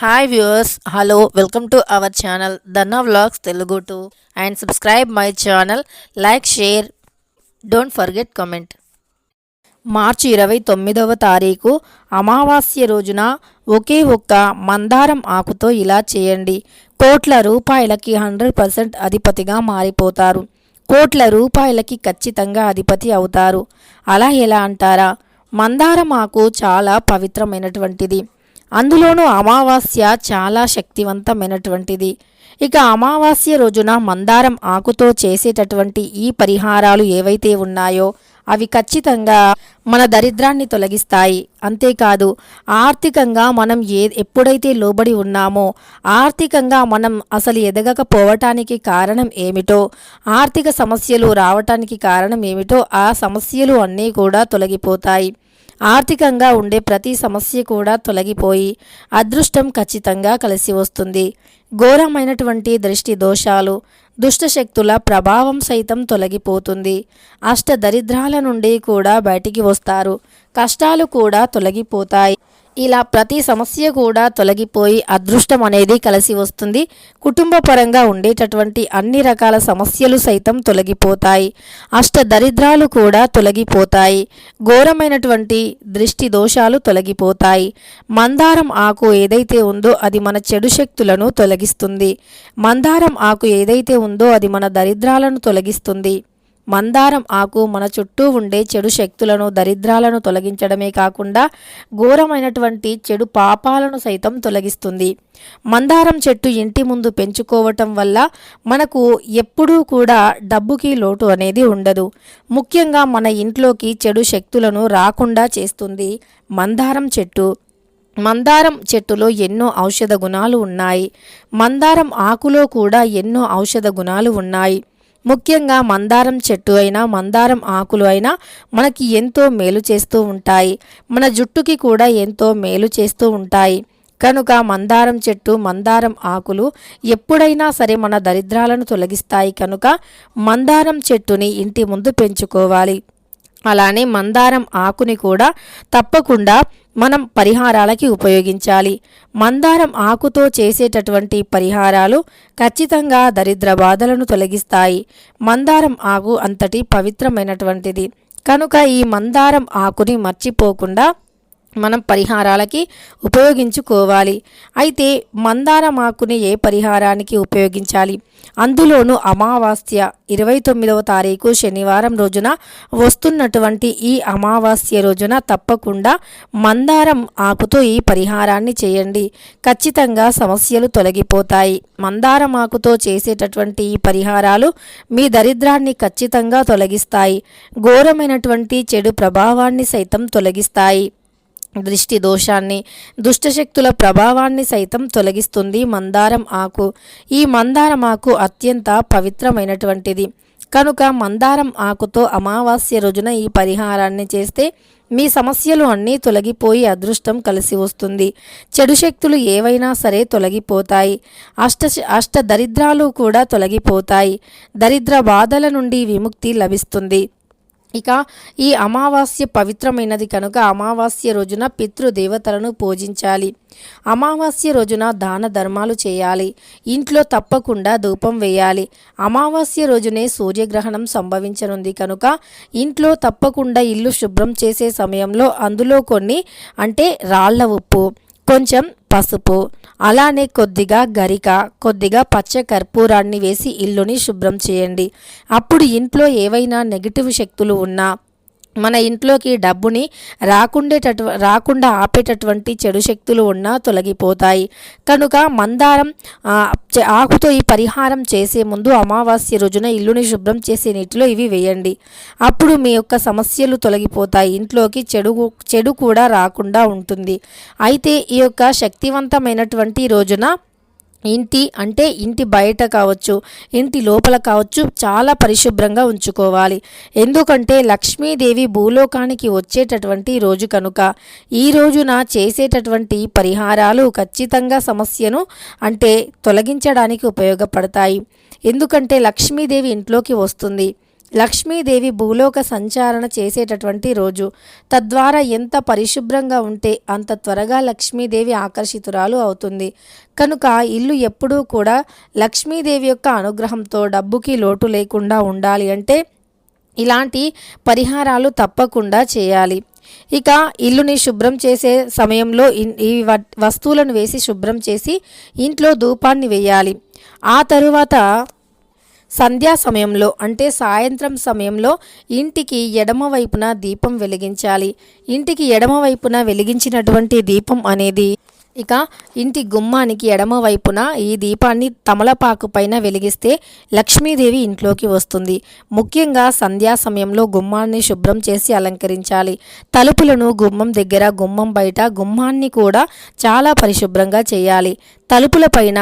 Hi viewers hello welcome to our channel Danna vlogs Telugu to and subscribe my channel like share don't forget comment మార్చి ఇరవై తొమ్మిదవ తారీఖు అమావాస్య రోజున ఒకే ఒక్క మందారం ఆకుతో ఇలా చేయండి. కోట్ల రూపాయలకి హండ్రెడ్ పర్సెంట్ అధిపతిగా మారిపోతారు. కోట్ల రూపాయలకి ఖచ్చితంగా అధిపతి అవుతారు. అలా ఎలా అంటారా? మందారం ఆకు చాలా పవిత్రమైనటువంటిది. అందులోనూ అమావాస్య చాలా శక్తివంతమైనటువంటిది. ఇక అమావాస్య రోజున మందారం ఆకుతో చేసేటటువంటి ఈ పరిహారాలు ఏవైతే ఉన్నాయో అవి ఖచ్చితంగా మన దరిద్రాన్ని తొలగిస్తాయి. అంతేకాదు ఆర్థికంగా మనం ఏ ఎప్పుడైతే లోబడి ఉన్నామో ఆర్థికంగా మనం అసలు ఎదగకపోవటానికి కారణం ఏమిటో ఆర్థిక సమస్యలు రావటానికి కారణం ఏమిటో ఆ సమస్యలు అన్నీ కూడా తొలగిపోతాయి. ఆర్థికంగా ఉండే ప్రతి సమస్య కూడా తొలగిపోయి అదృష్టం ఖచ్చితంగా కలిసి వస్తుంది. ఘోరమైనటువంటి దృష్టి దోషాలు దుష్టశక్తుల ప్రభావం సైతం తొలగిపోతుంది. అష్ట దరిద్రాల నుండి కూడా బయటికి వస్తారు. కష్టాలు కూడా తొలగిపోతాయి. ఇలా ప్రతి సమస్య కూడా తొలగిపోయి అదృష్టం అనేది కలిసి వస్తుంది. కుటుంబ పరంగా ఉండేటటువంటి అన్ని రకాల సమస్యలు సైతం తొలగిపోతాయి. అష్ట దరిద్రాలు కూడా తొలగిపోతాయి. ఘోరమైనటువంటి దృష్టి దోషాలు తొలగిపోతాయి. మందారం ఆకు ఏదైతే ఉందో అది మన చెడు శక్తులను తొలగిస్తుంది. మందారం ఆకు ఏదైతే ఉందో అది మన దరిద్రాలను తొలగిస్తుంది. మందారం ఆకు మన చుట్టూ ఉండే చెడు శక్తులను దరిద్రాలను తొలగించడమే కాకుండా ఘోరమైనటువంటి చెడు పాపాలను సైతం తొలగిస్తుంది. మందారం చెట్టు ఇంటి ముందు పెంచుకోవటం వల్ల మనకు ఎప్పుడూ కూడా డబ్బుకి లోటు అనేది ఉండదు. ముఖ్యంగా మన ఇంట్లోకి చెడు శక్తులను రాకుండా చేస్తుంది మందారం చెట్టు. మందారం చెట్టులో ఎన్నో ఔషధ గుణాలు ఉన్నాయి. మందారం ఆకులో కూడా ఎన్నో ఔషధ గుణాలు ఉన్నాయి. ముఖ్యంగా మందారం చెట్టు అయినా మందారం ఆకులు అయినా మనకి ఎంతో మేలు చేస్తూ ఉంటాయి. మన జుట్టుకి కూడా ఎంతో మేలు చేస్తూ ఉంటాయి. కనుక మందారం చెట్టు మందారం ఆకులు ఎప్పుడైనా సరే మన దరిద్రాలను తొలగిస్తాయి కనుక మందారం చెట్టుని ఇంటి ముందు పెంచుకోవాలి. అలానే మందారం ఆకుని కూడా తప్పకుండా మనం పరిహారాలకి ఉపయోగించాలి. మందారం ఆకుతో చేసేటటువంటి పరిహారాలు ఖచ్చితంగా దరిద్ర బాధలను తొలగిస్తాయి. మందారం ఆకు అంతటి పవిత్రమైనటువంటిది. కనుక ఈ మందారం ఆకుని మర్చిపోకుండా మనం పరిహారాలకి ఉపయోగించుకోవాలి. అయితే మందార ఆకుని ఏ పరిహారానికి ఉపయోగించాలి? అందులోనూ అమావాస్య ఇరవై తొమ్మిదవ తారీఖు శనివారం రోజున వస్తున్నటువంటి ఈ అమావాస్య రోజున తప్పకుండా మందారం ఆకుతో ఈ పరిహారాన్ని చేయండి. ఖచ్చితంగా సమస్యలు తొలగిపోతాయి. మందారం ఆకుతో చేసేటటువంటి ఈ పరిహారాలు మీ దరిద్రాన్ని ఖచ్చితంగా తొలగిస్తాయి. ఘోరమైనటువంటి చెడు ప్రభావాన్ని సైతం తొలగిస్తాయి. దృష్టి దోషాన్ని దుష్టశక్తుల ప్రభావాన్ని సైతం తొలగిస్తుంది మందారం ఆకు. ఈ మందారం ఆకు అత్యంత పవిత్రమైనటువంటిది. కనుక మందారం ఆకుతో అమావాస్య రోజున ఈ పరిహారాన్ని చేస్తే మీ సమస్యలు అన్నీ తొలగిపోయి అదృష్టం కలిసి వస్తుంది. చెడు శక్తులు ఏవైనా సరే తొలగిపోతాయి. అష్ట అష్ట దరిద్రాలు కూడా తొలగిపోతాయి. దరిద్ర బాధల నుండి విముక్తి లభిస్తుంది. ఇక ఈ అమావాస్య పవిత్రమైనది కనుక అమావాస్య రోజున పితృదేవతలను పూజించాలి. అమావాస్య రోజున దాన ధర్మాలు చేయాలి. ఇంట్లో తప్పకుండా ధూపం వేయాలి. అమావాస్య రోజునే సూర్యగ్రహణం సంభవించనుంది కనుక ఇంట్లో తప్పకుండా ఇల్లు శుభ్రం చేసే సమయంలో అందులో కొన్ని అంటే రాళ్ళ ఉప్పు కొంచెం పసుపు అలానే కొద్దిగా గరిక కొద్దిగా పచ్చ కర్పూరాన్ని వేసి ఇల్లుని శుభ్రం చేయండి. అప్పుడు ఇంట్లో ఏవైనా నెగిటివ్ శక్తులు ఉన్నా మన ఇంట్లోకి డబ్బుని రాకుండేటటు రాకుండా ఆపేటటువంటి చెడు శక్తులు ఉన్నా తొలగిపోతాయి. కనుక మందారం ఆకుతో ఈ పరిహారం చేసే ముందు అమావాస్య రోజున ఇల్లుని శుభ్రం చేసే నీటిలో ఇవి వేయండి. అప్పుడు మీ యొక్క సమస్యలు తొలగిపోతాయి. ఇంట్లోకి చెడు చెడు కూడా రాకుండా ఉంటుంది. అయితే ఈ యొక్క శక్తివంతమైనటువంటి రోజున ఇంటి అంటే ఇంటి బయట కావచ్చు ఇంటి లోపల కావచ్చు చాలా పరిశుభ్రంగా ఉంచుకోవాలి. ఎందుకంటే లక్ష్మీదేవి భూలోకానికి వచ్చేటటువంటి రోజు కనుక ఈ రోజున చేసేటటువంటి పరిహారాలు ఖచ్చితంగా సమస్యను అంటే తొలగించడానికి ఉపయోగపడతాయి. ఎందుకంటే లక్ష్మీదేవి ఇంట్లోకి వస్తుంది. లక్ష్మీదేవి భూలోక సంచారణ చేసేటటువంటి రోజు. తద్వారా ఎంత పరిశుభ్రంగా ఉంటే అంత త్వరగా లక్ష్మీదేవి ఆకర్షితురాలు అవుతుంది. కనుక ఇల్లు ఎప్పుడూ కూడా లక్ష్మీదేవి యొక్క అనుగ్రహంతో డబ్బుకి లోటు లేకుండా ఉండాలి అంటే ఇలాంటి పరిహారాలు తప్పకుండా చేయాలి. ఇక ఇల్లుని శుభ్రం చేసే సమయంలో ఈ వ- వస్తువులను వేసి శుభ్రం చేసి ఇంట్లో ధూపాన్ని వేయాలి. ఆ తరువాత సంధ్యా సమయంలో అంటే సాయంత్రం సమయంలో ఇంటికి ఎడమ వైపున దీపం వెలిగించాలి. ఇంటికి ఎడమ వైపున వెలిగించినటువంటి దీపం అనేది ఇక ఇంటి గుమ్మానికి ఎడమ వైపున ఈ దీపాన్ని తమలపాకు పైన వెలిగిస్తే లక్ష్మీదేవి ఇంట్లోకి వస్తుంది. ముఖ్యంగా సంధ్యా సమయంలో గుమ్మాన్ని శుభ్రం చేసి అలంకరించాలి. తలుపులను గుమ్మం దగ్గర గుమ్మం బయట గుమ్మాన్ని కూడా చాలా పరిశుభ్రంగా చేయాలి. తలుపులపైన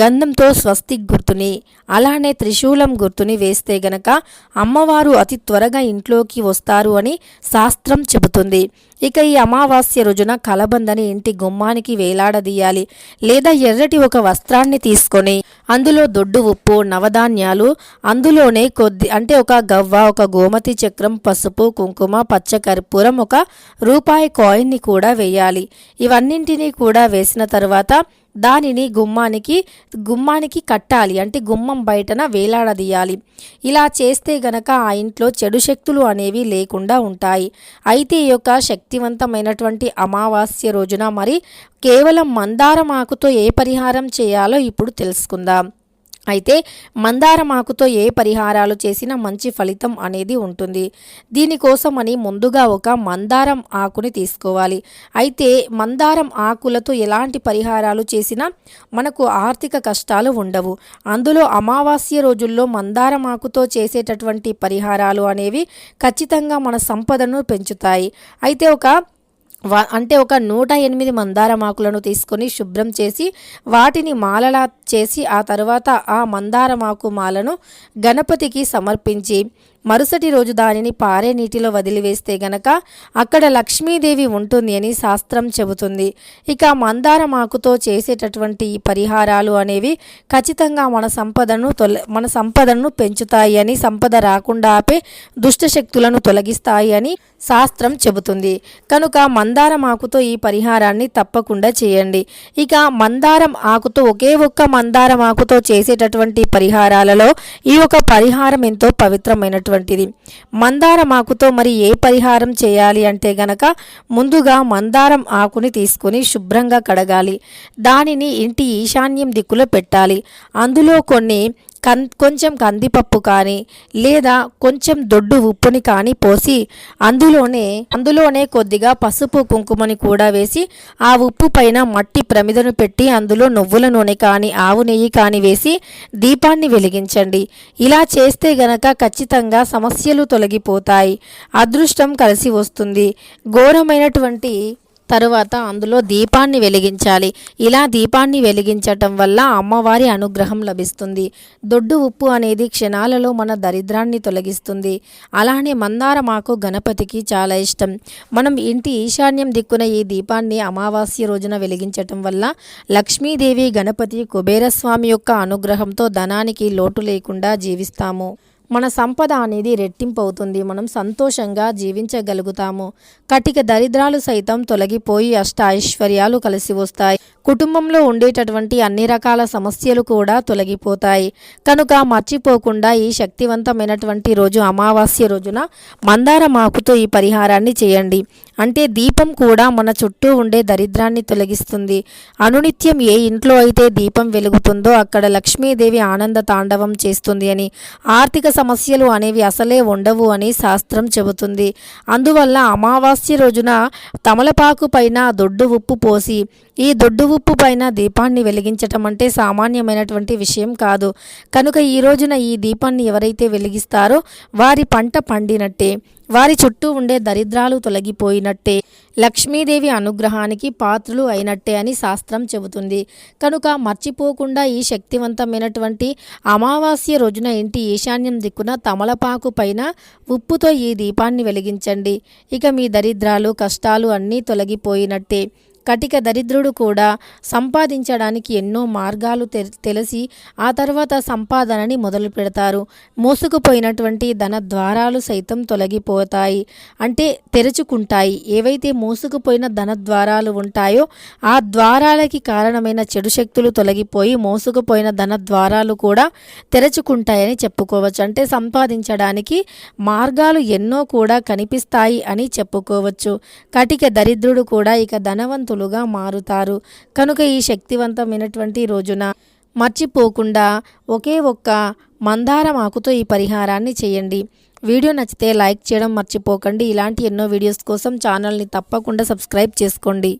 గంధంతో స్వస్తిక్ గుర్తుని అలానే త్రిశూలం గుర్తుని వేస్తే గనక అమ్మవారు అతి త్వరగా ఇంట్లోకి వస్తారు అని శాస్త్రం చెబుతుంది. ఇక ఈ అమావాస్య రోజున కలబందని ఇంటి గుమ్మానికి వేలాడదీయాలి. లేదా ఎర్రటి ఒక వస్త్రాన్ని తీసుకొని అందులో దొడ్డు ఉప్పు నవధాన్యాలు అందులోనే కొద్ది అంటే ఒక గవ్వ ఒక గోమతి చక్రం పసుపు కుంకుమ పచ్చ కర్పూరం ఒక రూపాయి కాయిన్ని కూడా వేయాలి. ఇవన్నింటినీ కూడా వేసిన తర్వాత దానిని గుమ్మానికి గుమ్మానికి కట్టాలి. అంటే గుమ్మం బయటన వేలాడదీయాలి. ఇలా చేస్తే గనక ఆ ఇంట్లో చెడు శక్తులు అనేవి లేకుండా ఉంటాయి. అయితే ఈ యొక్క శక్తివంతమైనటువంటి అమావాస్య రోజున మరి కేవలం మందారం ఆకుతో ఏ పరిహారం చేయాలో ఇప్పుడు తెలుసుకుందాం. అయితే మందారం ఆకుతో ఏ పరిహారాలు చేసినా మంచి ఫలితం అనేది ఉంటుంది. దీనికోసమని ముందుగా ఒక మందారం ఆకుని తీసుకోవాలి. అయితే మందారం ఆకులతో ఎలాంటి పరిహారాలు చేసినా మనకు ఆర్థిక కష్టాలు ఉండవు. అందులో అమావాస్య రోజుల్లో మందారం ఆకుతో చేసేటటువంటి పరిహారాలు అనేవి ఖచ్చితంగా మన సంపదను పెంచుతాయి. అయితే ఒక అంటే ఒక నూట ఎనిమిది మందారం ఆకులను తీసుకొని శుభ్రం చేసి వాటిని మాలలా చేసి ఆ తర్వాత ఆ మందారం ఆకు మాలను గణపతికి సమర్పించి మరుసటి రోజు దానిని పారే నీటిలో వదిలివేస్తే గనక అక్కడ లక్ష్మీదేవి ఉంటుంది అని శాస్త్రం చెబుతుంది. ఇక మందారం ఆకుతో చేసేటటువంటి ఈ పరిహారాలు అనేవి ఖచ్చితంగా మన సంపదను తొల మన సంపదను పెంచుతాయి అని సంపద రాకుండా ఆపే దుష్ట శక్తులను తొలగిస్తాయి అని శాస్త్రం చెబుతుంది. కనుక మందారం ఆకుతో ఈ పరిహారాన్ని తప్పకుండా చేయండి. ఇక మందారం ఆకుతో ఒకే ఒక్క మందారం ఆకుతో చేసేటటువంటి పరిహారాలలో ఈ ఒక పరిహారం ఎంతో పవిత్రమైనటువంటి పవిత్రమైనటువంటిది మందారం ఆకుతో మరి ఏ పరిహారం చేయాలి అంటే గనక ముందుగా మందారం ఆకుని తీసుకుని శుభ్రంగా కడగాలి. దానిని ఇంటి ఈశాన్యం దిక్కులో పెట్టాలి. అందులో కొన్ని కన్ కొంచెం కందిపప్పు కానీ లేదా కొంచెం దొడ్డు ఉప్పుని కానీ పోసి అందులోనే అందులోనే కొద్దిగా పసుపు కుంకుమని కూడా వేసి ఆ ఉప్పు పైన మట్టి ప్రమిదను పెట్టి అందులో నువ్వుల నూనె కానీ ఆవు నెయ్యి కానీ వేసి దీపాన్ని వెలిగించండి. ఇలా చేస్తే గనక ఖచ్చితంగా సమస్యలు తొలగిపోతాయి. అదృష్టం కలిసి వస్తుంది. ఘోరమైనటువంటి తరువాత అందులో దీపాన్ని వెలిగించాలి. ఇలా దీపాన్ని వెలిగించటం వల్ల అమ్మవారి అనుగ్రహం లభిస్తుంది. దొడ్డు ఉప్పు అనేది క్షణాలలో మన దరిద్రాన్ని తొలగిస్తుంది. అలానే మందార మాకు గణపతికి చాలా ఇష్టం. మనం ఇంటి ఈశాన్యం దిక్కున ఈ దీపాన్ని అమావాస్య రోజున వెలిగించటం వల్ల లక్ష్మీదేవి గణపతి కుబేరస్వామి యొక్క అనుగ్రహంతో ధనానికి లోటు లేకుండా జీవిస్తాము. మన సంపద అనేది రెట్టింపు అవుతుంది మనం సంతోషంగా జీవించగలుగుతాము. కటిక దరిద్రాలు సైతం తొలగిపోయి అష్ట ఐశ్వర్యాలు కలిసి వస్తాయి. కుటుంబంలో ఉండేటటువంటి అన్ని రకాల సమస్యలు కూడా తొలగిపోతాయి. కనుక మర్చిపోకుండా ఈ శక్తివంతమైనటువంటి రోజు అమావాస్య రోజున మందార మాకుతో ఈ పరిహారాన్ని చేయండి. అంటే దీపం కూడా మన చుట్టూ ఉండే దరిద్రాన్ని తొలగిస్తుంది. అనునిత్యం ఏ ఇంట్లో అయితే దీపం వెలుగుతుందో అక్కడ లక్ష్మీదేవి ఆనంద తాండవం చేస్తుంది అని ఆర్థిక సమస్యలు అనేవి అసలే ఉండవు అని శాస్త్రం చెబుతుంది. అందువల్ల అమావాస్య రోజున తమలపాకు పైన దొడ్డు ఉప్పు పోసి ఈ దొడ్డు ఉప్పు పైన దీపాన్ని వెలిగించటం అంటే సామాన్యమైనటువంటి విషయం కాదు. కనుక ఈ రోజున ఈ దీపాన్ని ఎవరైతే వెలిగిస్తారో వారి పంట పండినట్టే. వారి చుట్టూ ఉండే దరిద్రాలు తొలగిపోయినట్టే లక్ష్మీదేవి అనుగ్రహానికి పాత్రులు అయినట్టే అని శాస్త్రం చెబుతుంది. కనుక మర్చిపోకుండా ఈ శక్తివంతమైనటువంటి అమావాస్య రోజున ఇంటి ఈశాన్యం దిక్కున తమలపాకు పైన ఉప్పుతో ఈ దీపాన్ని వెలిగించండి. ఇక మీ దరిద్రాలు కష్టాలు అన్నీ తొలగిపోయినట్టే. కటిక దరిద్రుడు కూడా సంపాదించడానికి ఎన్నో మార్గాలు తెలిసి ఆ తర్వాత సంపాదనని మొదలు పెడతారు. మోసుకుపోయినటువంటి ధన ద్వారాలు సైతం తొలగిపోతాయి. అంటే తెరుచుకుంటాయి. ఏవైతే మోసుకుపోయిన ధన ద్వారాలు ఉంటాయో ఆ ద్వారాలకి కారణమైన చెడు శక్తులు తొలగిపోయి మోసుకుపోయిన ధన ద్వారాలు కూడా తెరచుకుంటాయని చెప్పుకోవచ్చు. అంటే సంపాదించడానికి మార్గాలు ఎన్నో కూడా కనిపిస్తాయి అని చెప్పుకోవచ్చు. కటిక దరిద్రుడు కూడా ఇక ధనవంతులుగా మారుతారు. కనుక ఈ శక్తివంతమైనటువంటి రోజున మర్చిపోకుండా ఒకే ఒక్క మందారం ఆకుతో ఈ పరిహారాన్ని చేయండి. వీడియో నచ్చితే లైక్ చేయడం మర్చిపోకండి. ఇలాంటి ఎన్నో వీడియోస్ కోసం ఛానల్ని తప్పకుండా సబ్స్క్రైబ్ చేసుకోండి.